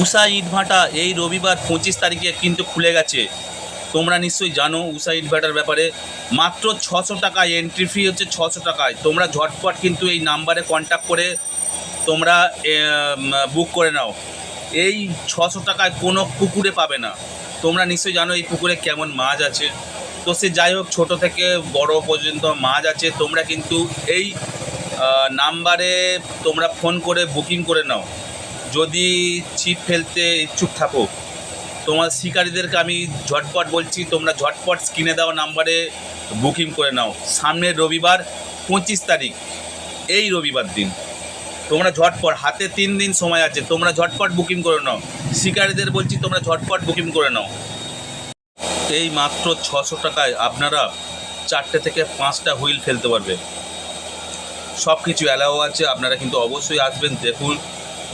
উষা ইটভাটা এই রবিবার পঁচিশ তারিখে কিন্তু খুলে গেছে। তোমরা নিশ্চয়ই জানো উষা ইটভাটার ব্যাপারে মাত্র ছশো টাকায় এন্ট্রি ফি হচ্ছে ছশো টাকায়। তোমরা ঝটপট কিন্তু এই নাম্বারে কন্ট্যাক্ট করে তোমরা বুক করে নাও। এই ছশো টাকায় কোনো পুকুরে পাবে না। তোমরা নিশ্চয়ই জানো এই পুকুরে কেমন মাছ আছে। তো সে যাই হোক, ছোটো থেকে বড় পর্যন্ত মাছ আছে। তোমরা কিন্তু এই নাম্বারে তোমরা ফোন করে বুকিং করে নাও। যদি ছিপ ফেলতে ইচ্ছুক থাকো, তোমার শিকারীদেরকে আমি ঝটপট বলছি, তোমরা ঝটপট স্ক্রিনে দেওয়া নাম্বারে বুকিং করে নাও। সামনের রবিবার, পঁচিশ তারিখ, এই রবিবার দিন। তোমরা ঝটপট, হাতে তিন দিন সময় আছে, তোমরা ঝটপট বুকিং করে নাও। শিকারীদের বলছি, তোমরা ঝটপট বুকিং করে নাও। এই মাত্র ছশো টাকায় আপনারা চারটে থেকে পাঁচটা হুইল ফেলতে পারবে। সব কিছু অ্যালাও আছে, আপনারা কিন্তু অবশ্যই আসবেন, দেখুন।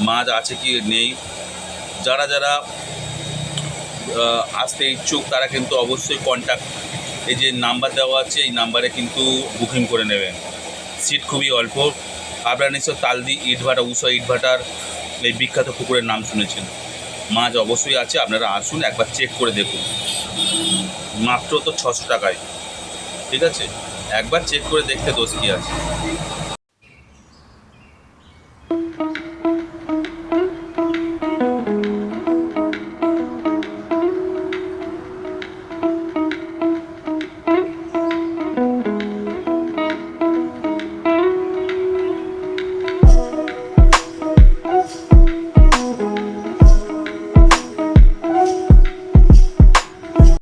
মাছ আছে কি নেই, যারা যারা আসতে ইচ্ছুক, তারা কিন্তু অবশ্যই কন্ট্যাক্ট এই যে নাম্বার দেওয়া আছে, এই নাম্বারে কিন্তু বুকিং করে নেবেন। সিট খুবই অল্প। আপনারা নিশ্চয় তালদি ইটভাটা, উষা ইটভাটার এই বিখ্যাত পুকুরের নাম শুনেছেন। মাছ অবশ্যই আছে, আপনারা আসুন, একবার চেক করে দেখুন। মাত্র তো ছশো টাকায়। ঠিক আছে? একবার চেক করে দেখতে দোষ কী আছে?